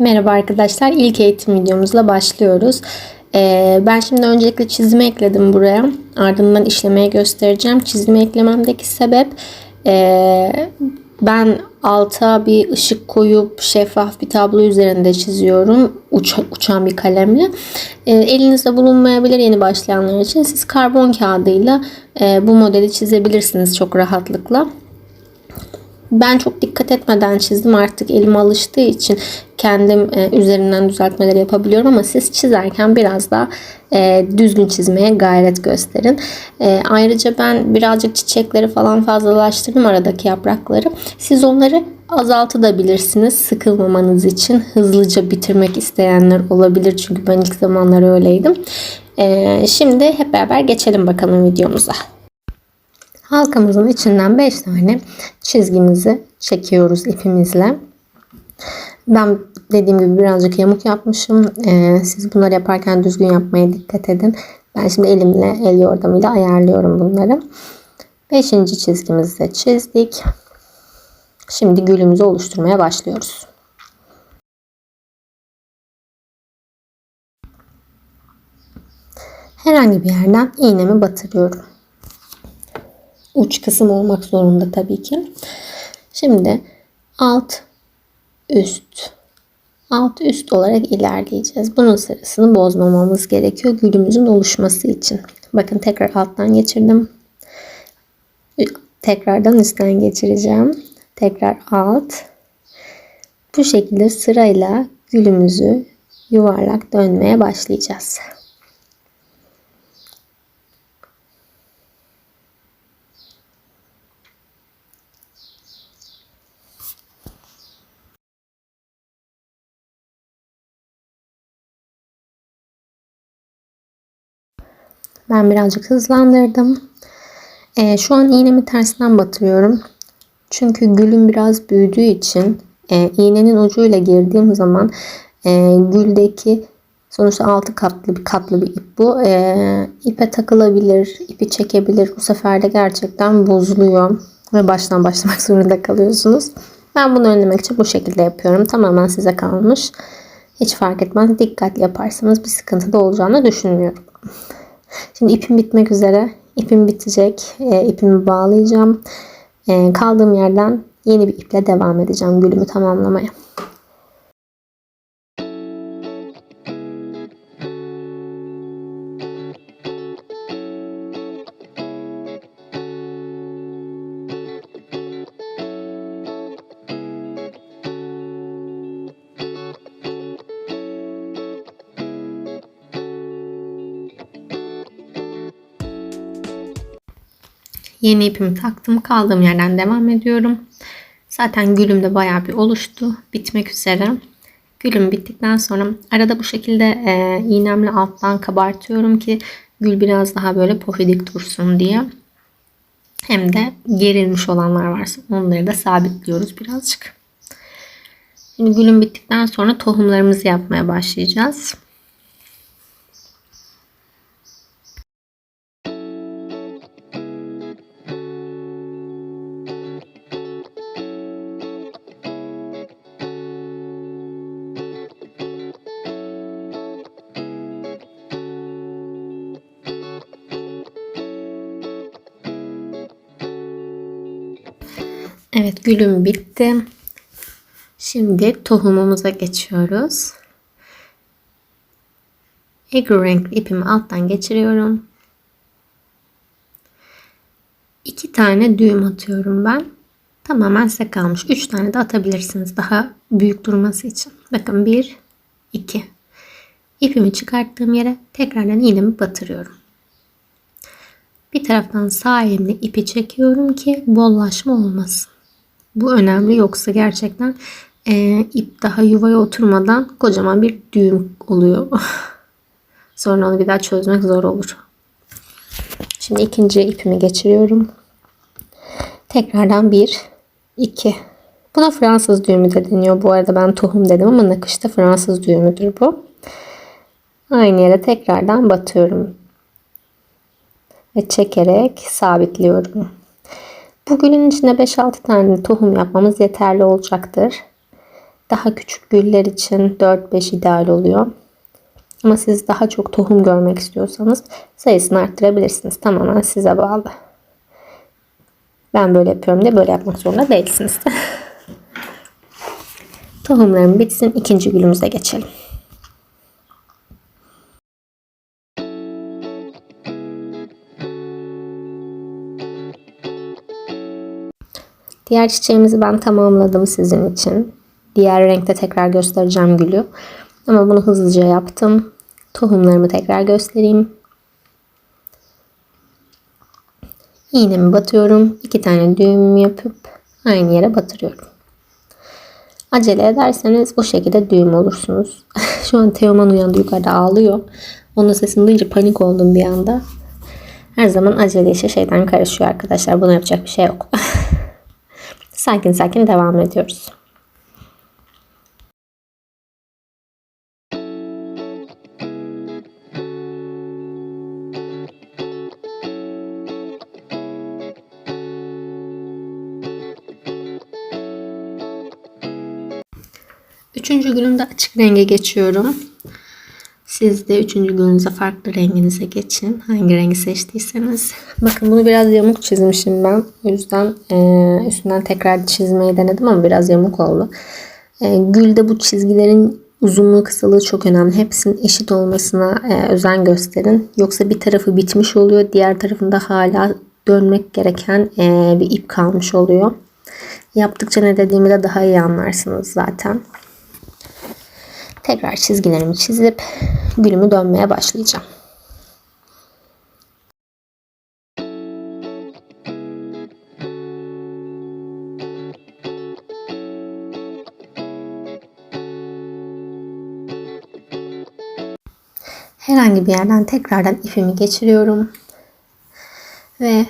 Merhaba arkadaşlar. İlk eğitim videomuzla başlıyoruz. Ee, ben şimdi öncelikle çizimi ekledim buraya. Ardından işlemeye göstereceğim. Çizimi eklememdeki sebep ee, ben alta bir ışık koyup şeffaf bir tablo üzerinde çiziyorum. Uç, uçan bir kalemle. Ee, elinizde bulunmayabilir yeni başlayanlar için. Siz karbon kağıdıyla ee, bu modeli çizebilirsiniz çok rahatlıkla. Ben çok dikkat etmeden çizdim artık elim alıştığı için kendim e, üzerinden düzeltmeleri yapabiliyorum ama siz çizerken biraz daha e, düzgün çizmeye gayret gösterin. E, ayrıca ben birazcık çiçekleri falan fazlalaştırdım aradaki yaprakları. Siz onları azaltabilirsiniz sıkılmamanız için. Hızlıca bitirmek isteyenler olabilir çünkü ben ilk zamanlar öyleydim. E, şimdi hep beraber geçelim bakalım videomuza. Halkamızın içinden 5 tane çizgimizi çekiyoruz ipimizle. Ben dediğim gibi birazcık yamuk yapmışım. Ee, siz bunları yaparken düzgün yapmaya dikkat edin. Ben şimdi elimle el yordamıyla ayarlıyorum bunları. Beşinci çizgimizi de çizdik. Şimdi gülümüzü oluşturmaya başlıyoruz. Herhangi bir yerden iğnemi batırıyorum uç kısım olmak zorunda tabii ki. Şimdi alt üst alt üst olarak ilerleyeceğiz. Bunun sırasını bozmamamız gerekiyor gülümüzün oluşması için. Bakın tekrar alttan geçirdim. Tekrardan üstten geçireceğim. Tekrar alt. Bu şekilde sırayla gülümüzü yuvarlak dönmeye başlayacağız. Ben birazcık hızlandırdım. Ee, şu an iğnemi tersten batırıyorum. Çünkü gülüm biraz büyüdüğü için e, iğnenin ucuyla girdiğim zaman e, güldeki sonuçta altı katlı bir katlı bir ip bu. E, ipe takılabilir, ipi çekebilir. Bu sefer de gerçekten bozuluyor ve baştan başlamak zorunda kalıyorsunuz. Ben bunu önlemek için bu şekilde yapıyorum. Tamamen size kalmış. Hiç fark etmez. Dikkatli yaparsanız bir sıkıntı da olacağını düşünmüyorum. Şimdi ipim bitmek üzere. İpim bitecek. E, ipimi bağlayacağım. E, kaldığım yerden yeni bir iple devam edeceğim gülümü tamamlamaya. Yeni ipimi taktım. Kaldığım yerden devam ediyorum. Zaten gülüm de bayağı bir oluştu. Bitmek üzere. Gülüm bittikten sonra arada bu şekilde e, iğnemle alttan kabartıyorum ki gül biraz daha böyle pofidik dursun diye. Hem de gerilmiş olanlar varsa onları da sabitliyoruz birazcık. Şimdi gülüm bittikten sonra tohumlarımızı yapmaya başlayacağız. Evet gülüm bitti. Şimdi tohumumuza geçiyoruz. Egro renkli ipimi alttan geçiriyorum. İki tane düğüm atıyorum ben. Tamamen size kalmış. Üç tane de atabilirsiniz daha büyük durması için. Bakın bir, iki. İpimi çıkarttığım yere tekrardan iğnemi batırıyorum. Bir taraftan sağ elimle ipi çekiyorum ki bollaşma olmasın. Bu önemli yoksa gerçekten e, ip daha yuvaya oturmadan kocaman bir düğüm oluyor. Sonra onu bir daha çözmek zor olur. Şimdi ikinci ipimi geçiriyorum. Tekrardan bir, iki. Buna Fransız düğümü de deniyor. Bu arada ben tohum dedim ama nakışta Fransız düğümüdür bu. Aynı yere tekrardan batıyorum. Ve çekerek sabitliyorum. Bu gülün içine 5-6 tane tohum yapmamız yeterli olacaktır. Daha küçük güller için 4-5 ideal oluyor. Ama siz daha çok tohum görmek istiyorsanız sayısını arttırabilirsiniz. Tamamen size bağlı. Ben böyle yapıyorum diye böyle yapmak zorunda değilsiniz. Tohumlarım bitsin. ikinci gülümüze geçelim. Diğer çiçeğimizi ben tamamladım sizin için. Diğer renkte tekrar göstereceğim gülü. Ama bunu hızlıca yaptım. Tohumlarımı tekrar göstereyim. İğnemi batıyorum. iki tane düğüm yapıp aynı yere batırıyorum. Acele ederseniz bu şekilde düğüm olursunuz. Şu an Teoman uyandı yukarıda ağlıyor. Onun sesini duyunca panik oldum bir anda. Her zaman acele işe şeyden karışıyor arkadaşlar. Buna yapacak bir şey yok. sakin sakin devam ediyoruz. Üçüncü günümde açık renge geçiyorum. Siz de üçüncü gününüze farklı renginize geçin. Hangi rengi seçtiyseniz. Bakın bunu biraz yamuk çizmişim ben. O yüzden e, üstünden tekrar çizmeyi denedim ama biraz yamuk oldu. E, gülde bu çizgilerin uzunluğu kısalığı çok önemli. Hepsinin eşit olmasına e, özen gösterin. Yoksa bir tarafı bitmiş oluyor. Diğer tarafında hala dönmek gereken e, bir ip kalmış oluyor. Yaptıkça ne dediğimi de daha iyi anlarsınız zaten. Tekrar çizgilerimi çizip gülümü dönmeye başlayacağım. Herhangi bir yerden tekrardan ipimi geçiriyorum. Ve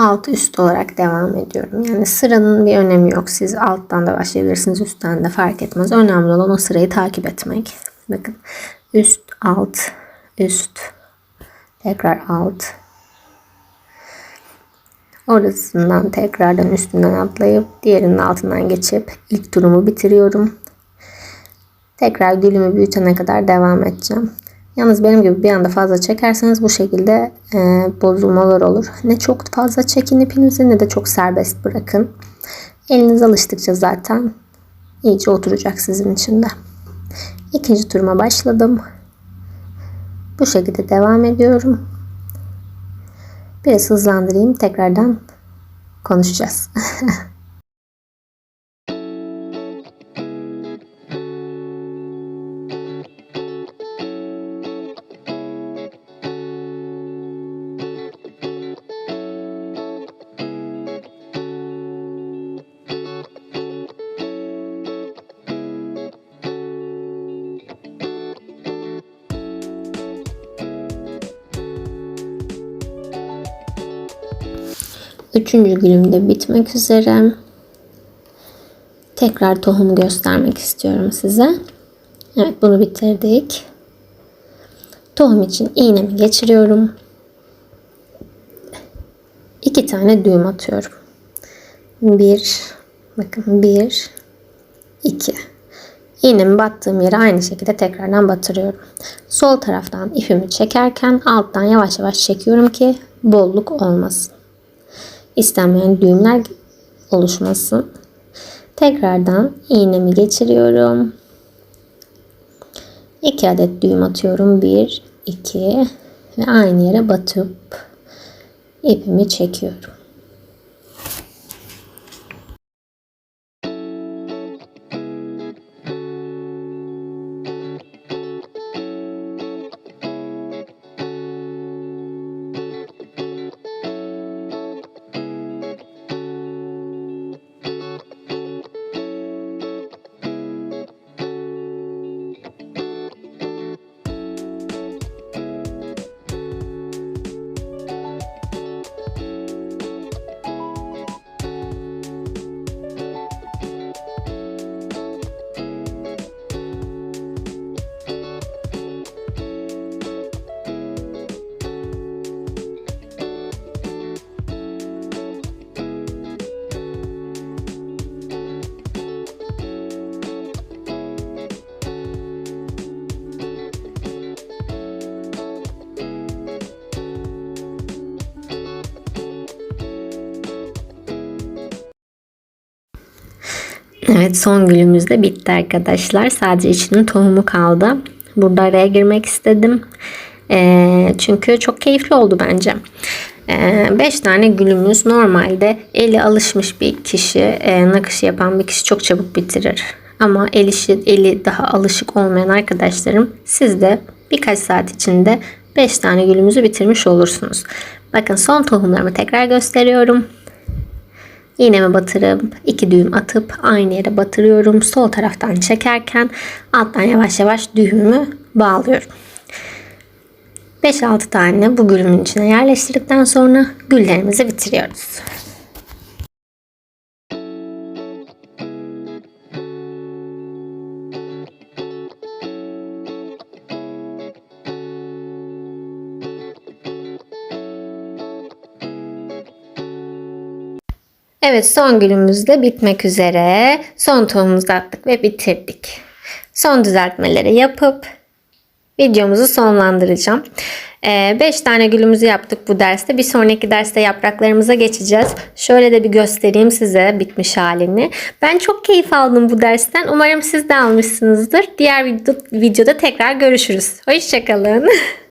alt üst olarak devam ediyorum. Yani sıranın bir önemi yok. Siz alttan da başlayabilirsiniz, üstten de fark etmez. Önemli olan o sırayı takip etmek. Bakın üst, alt, üst, tekrar alt. Orasından tekrardan üstünden atlayıp diğerinin altından geçip ilk turumu bitiriyorum. Tekrar gülümü büyütene kadar devam edeceğim. Yalnız benim gibi bir anda fazla çekerseniz bu şekilde e, bozulmalar olur. Ne çok fazla çekin ipinizi ne de çok serbest bırakın. Eliniz alıştıkça zaten iyice oturacak sizin için de. İkinci turuma başladım. Bu şekilde devam ediyorum. Biraz hızlandırayım. Tekrardan konuşacağız. Üçüncü günüm de bitmek üzere. Tekrar tohum göstermek istiyorum size. Evet bunu bitirdik. Tohum için iğnemi geçiriyorum. İki tane düğüm atıyorum. Bir, bakın bir, iki. İğnemi battığım yere aynı şekilde tekrardan batırıyorum. Sol taraftan ipimi çekerken alttan yavaş yavaş çekiyorum ki bolluk olmasın istenmeyen düğümler oluşmasın. Tekrardan iğnemi geçiriyorum. 2 adet düğüm atıyorum. 1, 2 ve aynı yere batıp ipimi çekiyorum. Evet son gülümüz de bitti arkadaşlar. Sadece içinin tohumu kaldı. Burada araya girmek istedim. Ee, çünkü çok keyifli oldu bence. 5 tane gülümüz normalde eli alışmış bir kişi, e, nakışı yapan bir kişi çok çabuk bitirir. Ama el işi, eli daha alışık olmayan arkadaşlarım siz de birkaç saat içinde 5 tane gülümüzü bitirmiş olursunuz. Bakın son tohumlarımı tekrar gösteriyorum. İğnemi batırıp iki düğüm atıp aynı yere batırıyorum. Sol taraftan çekerken alttan yavaş yavaş düğümümü bağlıyorum. 5-6 tane bu gülümün içine yerleştirdikten sonra güllerimizi bitiriyoruz. Evet son günümüz de bitmek üzere. Son tohumumuzu attık ve bitirdik. Son düzeltmeleri yapıp videomuzu sonlandıracağım. 5 tane gülümüzü yaptık bu derste. Bir sonraki derste yapraklarımıza geçeceğiz. Şöyle de bir göstereyim size bitmiş halini. Ben çok keyif aldım bu dersten. Umarım siz de almışsınızdır. Diğer video, videoda tekrar görüşürüz. Hoşçakalın.